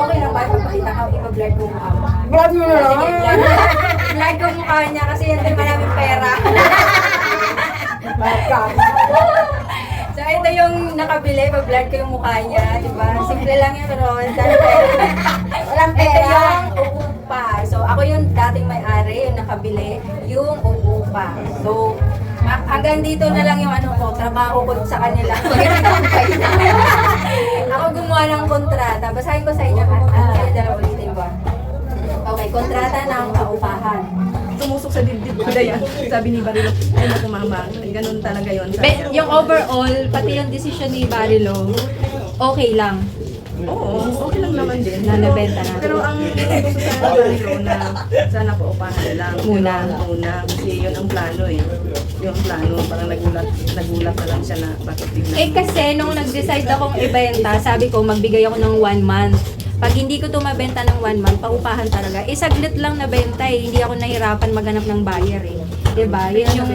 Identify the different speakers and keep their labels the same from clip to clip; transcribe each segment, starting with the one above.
Speaker 1: Okay lang ba ipapakita ka, ipa-blur ko mukha mo?
Speaker 2: Vlog mo na
Speaker 1: Sige,
Speaker 2: lang.
Speaker 1: blur. Blur ko mukha niya kasi yan din maraming pera. so ito yung nakabili, pa-blur ko yung mukha niya, di ba? Simple lang yan, pero ang dami pera.
Speaker 2: Walang
Speaker 1: Ito
Speaker 2: pera.
Speaker 1: yung upupa. So ako yung dating may-ari, yung nakabili, yung upupa. So ha- hanggang dito na lang yung ano ko, trabaho ko sa kanila. ako gumawa ng kontrata. Basahin ko sa inyo. At at kayo dalawa ulitin ko. Okay, kontrata ng paupahan.
Speaker 2: Tumusok sa dibdib ko na yan. Sabi ni Barilo, ay naku mama, ganun talaga yun. Niya.
Speaker 3: yung overall, pati yung decision ni Barilo, okay lang.
Speaker 2: Oo, okay lang naman din.
Speaker 3: Na nabenta natin.
Speaker 2: Pero ang gusto sa Barilo na sana po upahan na lang.
Speaker 3: Muna.
Speaker 2: Muna. Kasi yun ang plano eh. Yung plano, parang nagulat, nagulat na lang siya na bakit bigla.
Speaker 3: Eh kasi nung nag-decide akong ibenta, sabi ko magbigay ako ng one month. Pag hindi ko to mabenta ng one month, paupahan talaga. Eh saglit lang nabenta eh. Hindi ako nahirapan maghanap ng buyer eh. 'Di ba? Yun yung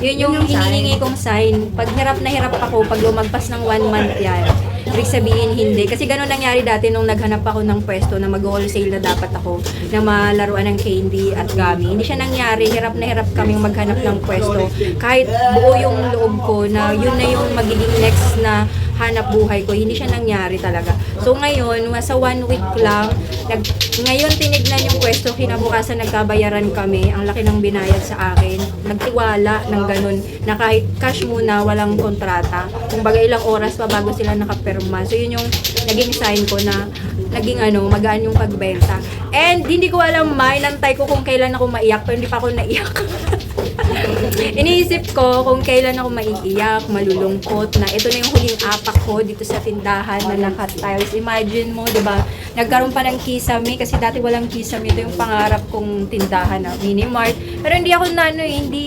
Speaker 3: yun yung hinihingi kong sign. Pag hirap na hirap ako pag lumagpas ng one month 'yan. Ibig sabihin hindi. Kasi ganun nangyari dati nung naghanap ako ng pwesto na mag-wholesale na dapat ako na malaruan ng candy at gummy. Hindi siya nangyari. Hirap na hirap kaming maghanap ng pwesto. Kahit buo yung loob ko na yun na yung magiging next na hanap buhay ko. Hindi siya nangyari talaga. So ngayon, sa one week lang, nag, ngayon tinignan yung pwesto, kinabukasan nagkabayaran kami. Ang laki ng binayad sa akin. Nagtiwala ng ganun na kahit cash muna, walang kontrata. Kung baga ilang oras pa bago sila nakapirma. So yun yung naging sign ko na naging ano, magaan yung pagbenta. And hindi ko alam, may nantay ko kung kailan ako maiyak, pero hindi pa ako naiyak. Iniisip ko kung kailan ako maiiyak, malulungkot na ito na yung huling apak ko dito sa tindahan na naka-tiles. Imagine mo, di ba? Nagkaroon pa ng kisame kasi dati walang kisame. Ito yung pangarap kong tindahan na mini-mart. Pero hindi ako na ano, eh, hindi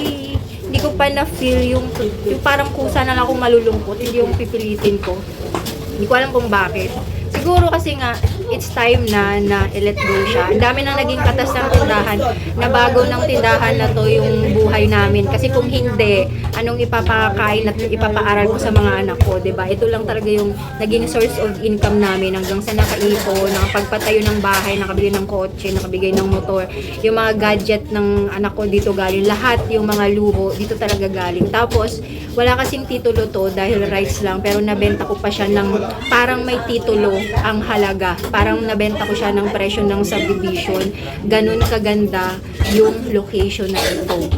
Speaker 3: hindi ko pa na-feel yung, yung parang kusa na lang akong malulungkot. Hindi yung pipilitin ko. Hindi ko alam kung bakit. Siguro kasi nga, it's time na na i-let go siya. Ang dami nang naging katas ng tindahan na bago ng tindahan na to yung buhay namin. Kasi kung hindi, anong ipapakain at ipapaaral ko sa mga anak ko, 'di ba? Ito lang talaga yung naging source of income namin hanggang sa nakaipon, nakapagpatayo ng bahay, nakabili ng kotse, nakabigay ng motor. Yung mga gadget ng anak ko dito galing. Lahat yung mga luho, dito talaga galing. Tapos, wala kasing titulo to dahil rights lang pero nabenta ko pa siya ng parang may titulo ang halaga. Parang nabenta ko siya ng presyo ng subdivision. Ganun kaganda yung location na ito.